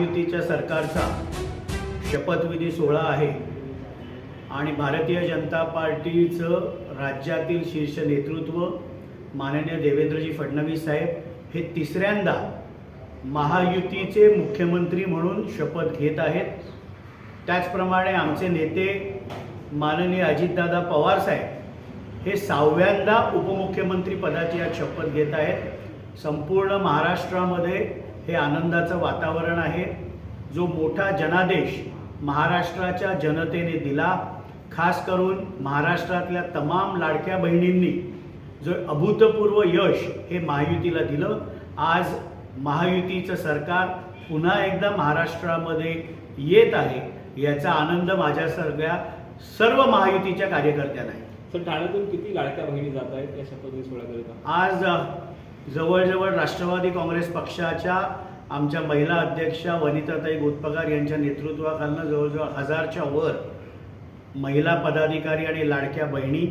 महायुतीच्या सरकारचा शपथविधी सोहळा आहे. आणि भारतीय जनता पार्टीचं राज्यातील शीर्ष नेतृत्व माननीय देवेंद्रजी फडणवीस साहेब हे तिसऱ्यांदा महायुतीचे मुख्यमंत्री म्हणून शपथ घेत आहेत. त्याचप्रमाणे आमचे नेते माननीय अजितदादा पवार साहेब हे सहाव्यांदा उपमुख्यमंत्री पदाची आज शपथ घेत आहेत. संपूर्ण महाराष्ट्रामध्ये हे आनंदाचं वातावरण आहे. जो मोठा जनादेश महाराष्ट्राच्या जनतेने दिला खास करून महाराष्ट्रातल्या तमाम लाडक्या बहिणींनी जो अभूतपूर्व यश हे महायुतीला दिलं आज महायुतीचं सरकार पुन्हा एकदा महाराष्ट्रामध्ये येत आहे याचा आनंद माझ्या सगळ्या सर्व महायुतीच्या कार्यकर्त्यांना आहे. तर ठाण्यातून किती लाडक्या बहिणी जात आहेत या शपथविधी सोहळ्याकरिता? आज जवळजवळ राष्ट्रवादी काँग्रेस पक्षाच्या आमच्या महिला अध्यक्षा वनिताताई गोतपगार यांच्या नेतृत्वाखालनं जवळजवळ हजारच्या वर महिला पदाधिकारी आणि लाडक्या बहिणी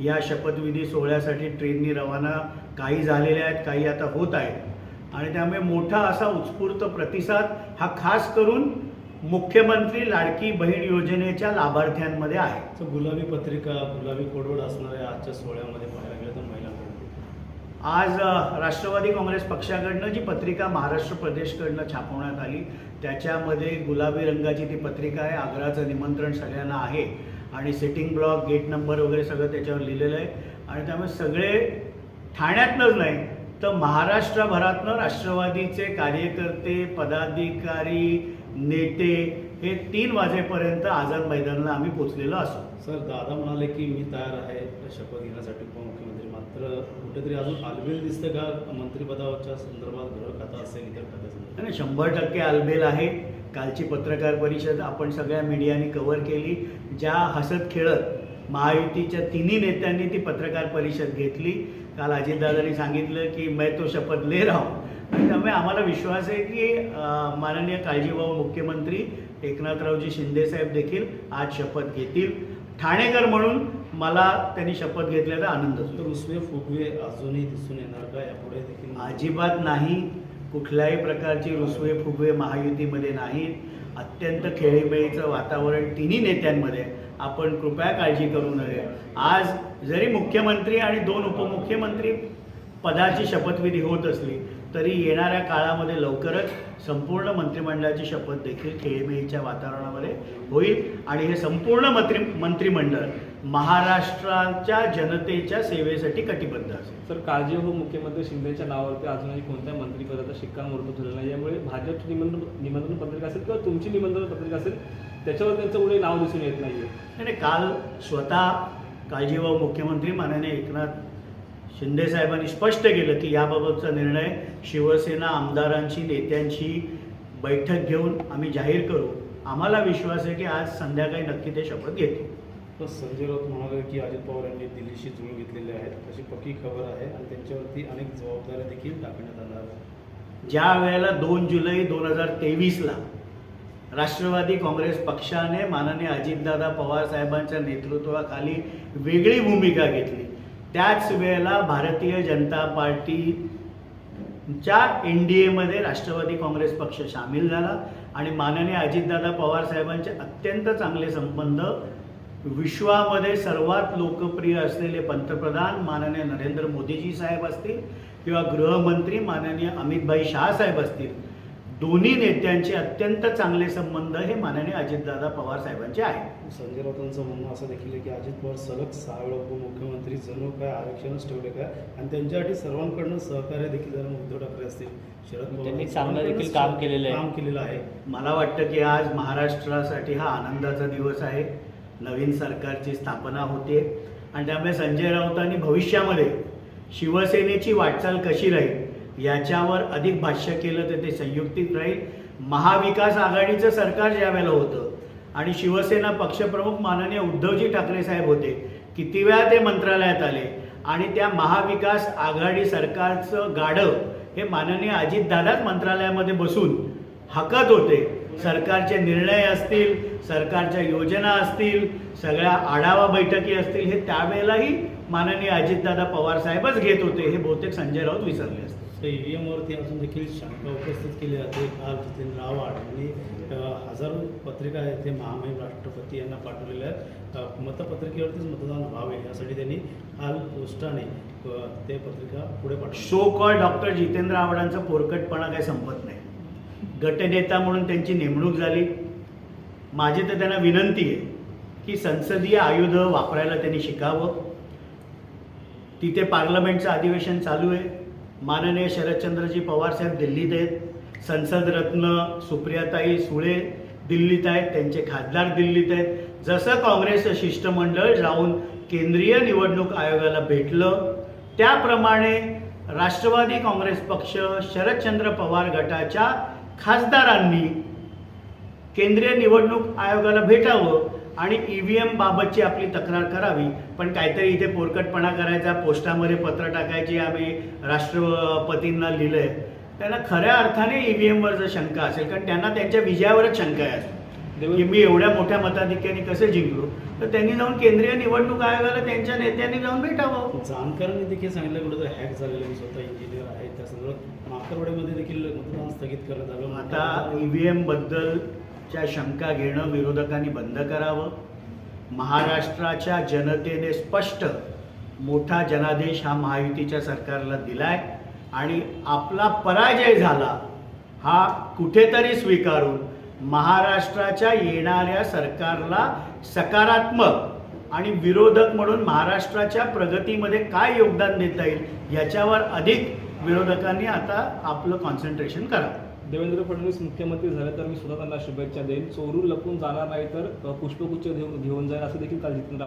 या शपथविधी सोहळ्यासाठी ट्रेननी रवाना काही झालेल्या आहेत काही आता होत आहेत. आणि त्यामुळे मोठा असा उत्स्फूर्त प्रतिसाद हा खास करून मुख्यमंत्री लाडकी बहीण योजनेच्या लाभार्थ्यांमध्ये आहे. तर गुलाबी पत्रिका गुलाबी कोडवड असणाऱ्या आजच्या सोहळ्यामध्ये पाहायला गेलं तर महिला आज राष्ट्रवादी काँग्रेस पक्षाकडनं जी पत्रिका महाराष्ट्र प्रदेशकडनं छापवण्यात आली त्याच्यामध्ये गुलाबी रंगाची ती पत्रिका आहे आग्राचं निमंत्रण सगळ्यांना आहे आणि सिटिंग ब्लॉक गेट नंबर वगैरे सगळं त्याच्यावर लिहिलेलं आहे. आणि त्यामुळे सगळे ठाण्यातनंच नाही तर महाराष्ट्रभरातनं राष्ट्रवादीचे कार्यकर्ते पदाधिकारी नेते हे तीन वाजेपर्यंत आझाद मैदानाला आम्ही पोचलेलो असू. सर दादा म्हणाले की मी तयार आहे शपथ घेण्यासाठी उपमुख्यमंत्री मात्र कुठेतरी अजून आलबेल दिसतं का? मंत्रिपदाच्या संदर्भात गृह खाता असेल इतर खात्यासंदर्भात नाही शंभर टक्के आलबेल आहे. कालची पत्रकार परिषद आपण सगळ्या मीडियाने कव्हर केली. ज्या हसत खेळत महायुतीच्या तिन्ही नेत्यांनी ती पत्रकार परिषद घेतली. काल अजितदादांनी सांगितलं की मैं तो शपथ ले रहा हूं. आणि त्यामुळे आम्हाला विश्वास आहे की माननीय काळजीभाऊ मुख्यमंत्री एकनाथरावजी शिंदेसाहेब देखील आज शपथ घेतील. ठाणेकर म्हणून मला त्यांनी शपथ घेतल्याचा आनंद होतो. रुसवे फुगवे अजूनही दिसून येणार का? यापुढे देखील अजिबात नाही. कुठल्याही प्रकारची रुसवे फुगवे महायुतीमध्ये नाहीत अत्यंत खेळीमेळीचं वातावरण तिन्ही नेत्यांमध्ये. आपण कृपया काळजी करू नये. आज जरी मुख्यमंत्री आणि दोन उपमुख्यमंत्री पदाची शपथविधी होत असली तरी येणाऱ्या काळामध्ये लवकरच संपूर्ण मंत्रिमंडळाची शपथ देखील खेळीमेळीच्या वातावरणामध्ये होईल. आणि हे संपूर्ण मंत्री मंत्रिमंडळ महाराष्ट्राच्या जनतेच्या सेवेसाठी कटिबद्ध असेल. सर काळजी हो मुख्यमंत्री शिंदेच्या नावावरती अजूनही कोणत्या मंत्रिपदाचा शिक्कामोर्तब झालेला नाही. यामुळे भाजपची निमंत्रण निमंत्रण पत्रिका असेल किंवा तुमची निमंत्रण पत्रिका असेल त्याच्यावर त्यांचं पुढे नाव दिसून येत नाही नाही, काल स्वतः काळजीभाऊ मुख्यमंत्री माननीय एकनाथ शिंदे साहेबांनी स्पष्ट केलं की याबाबतचा निर्णय शिवसेना आमदारांची नेत्यांची बैठक घेऊन आम्ही जाहीर करू. आम्हाला विश्वास आहे की आज संध्याकाळी नक्की ते शपथ घेतील. तर संजय राऊत म्हणाले की अजित पवार यांनी दिल्लीशी जुळून घेतलेले आहेत. अशी पक्की खबर आहे आणि त्यांच्यावरती अनेक जबाबदाऱ्या देखील टाकण्यात येणार आहेत. ज्या वेळेला दोन जुलै दोन हजार तेवीसला राष्ट्रवादी काँग्रेस पक्षाने माननीय अजितदादा पवार साहेबांच्या नेतृत्वाखाली वेगळी भूमिका घेतली त्याच वेळेला भारतीय जनता पार्टीच्या एन डी एमध्ये राष्ट्रवादी काँग्रेस पक्ष सामील झाला आणि माननीय अजितदादा पवार साहेबांचे अत्यंत चांगले संबंध विश्वामध्ये सर्वात लोकप्रिय असलेले पंतप्रधान माननीय नरेंद्र मोदीजी साहेब असतील किंवा गृहमंत्री माननीय अमितभाई शाह साहेब असतील दोन्ही नेत्यांचे अत्यंत चांगले संबंध हे माननीय अजितदादा पवार साहेबांचे आहेत. संजय राऊतांचं म्हणणं असं देखील आहे की अजित पवार सलग सहा वेळा उपमुख्यमंत्री जणू काय आरक्षणच ठेवले काय आणि त्यांच्यासाठी सर्वांकडनं सहकार्य देखील जरा उद्धव ठाकरे असतील. शरद पवार त्यांनी चांगलं देखील काम केलेलं आहे. काम केलेलं आहे. मला वाटतं की आज महाराष्ट्रासाठी हा आनंदाचा दिवस आहे. नवीन सरकारची स्थापना होते. आणि त्यामुळे संजय राऊतांनी भविष्यामध्ये शिवसेनेची वाटचाल कशी राहील याच्यावर अधिक भाष्य केलं तर ते संयुक्तिक राहील. महाविकास आघाडीचं सरकार ज्यावेळेला होतं आणि शिवसेना पक्षप्रमुख माननीय उद्धवजी ठाकरे साहेब होते किती वेळा ते मंत्रालयात आले आणि त्या महाविकास आघाडी सरकारचं गाडं हे माननीय अजितदादाच मंत्रालयामध्ये बसून हकत होते. सरकारचे निर्णय असतील सरकारच्या योजना असतील सगळ्या आढावा बैठकी असतील हे त्यावेळेलाही माननीय अजितदादा पवार साहेबच घेत होते हे बहुतेक संजय राऊत विसरले त्या ई व्ही एमवरती अजून देखील शंका उपस्थित केली जाते. काल जितेंद्र आव्हाड यांनी हजारो पत्रिका आहेत ते महामहिम राष्ट्रपती यांना पाठवलेल्या आहेत. मतपत्रिकेवरतीच मतदान व्हावे यासाठी त्यांनी काल पोस्टाने ते पत्रिका पुढे पाठव सो कॉल डॉक्टर जितेंद्र आव्हाडांचा पोरकटपणा काही संपत नाही. गटनेता म्हणून त्यांची नेमणूक झाली. माझी तर त्यांना विनंती आहे की संसदीय आयुध वापरायला त्यांनी शिकावं. तिथे पार्लमेंटचं अधिवेशन चालू आहे. माननीय शरदचंद्रजी पवार साहेब दिल्लीत आहेत. संसद रत्न सुप्रियाताई सुळे दिल्लीत आहेत. त्यांचे खासदार दिल्लीत आहेत. जसं काँग्रेसचं शिष्टमंडळ जाऊन केंद्रीय निवडणूक आयोगाला भेटलं त्याप्रमाणे राष्ट्रवादी काँग्रेस पक्ष शरदचंद्र पवार गटाच्या खासदारांनी केंद्रीय निवडणूक आयोगाला भेटावं. आणि ई व्ही एम बाबतची आपली तक्रार करावी. पण काहीतरी इथे पोरकटपणा करायचा पोस्टामध्ये पत्र टाकायची आम्ही राष्ट्रपतींना लिहिलंय. त्यांना खऱ्या अर्थाने ई व्ही एमवर जर शंका असेल कारण त्यांना त्यांच्या विजयावरच शंका आहे. की मी एवढ्या मोठ्या मताधिक्याने कसे जिंकलो? तर त्यांनी जाऊन केंद्रीय निवडणूक आयोगाला त्यांच्या नेत्यांनी जाऊन भेटावं. जानकरांनी देखील सांगितलं कुठं हॅक झालेलं मी स्वतः इंजिनियर आहे त्या संदर्भात माकरवाड्यामध्ये देखील मतदान स्थगित करण्यात आलं. आता ई व्ही एम च्या शंका घेणं विरोधकांनी बंद करावं? महाराष्ट्राच्या जनतेने स्पष्ट मोठा जनादेश हा महायुतीच्या सरकारला दिलाय आणि आपला पराजय झाला हा कुठेतरी स्वीकारून महाराष्ट्राच्या येणाऱ्या सरकारला सकारात्मक आणि विरोधक म्हणून महाराष्ट्राच्या प्रगतीमध्ये काय योगदान देता येईल याच्यावर अधिक विरोधकांनी आता आपलं कॉन्सन्ट्रेशन करावं देवेंद्र फडणवीस मुख्यमंत्री झाले तर मी सुद्धा त्यांना शुभेच्छा देईन. चोरून लपून जाणार नाही तर पुष्पगुच्छ घेऊन घेऊन जाईल असं देखील काल जितेंद्र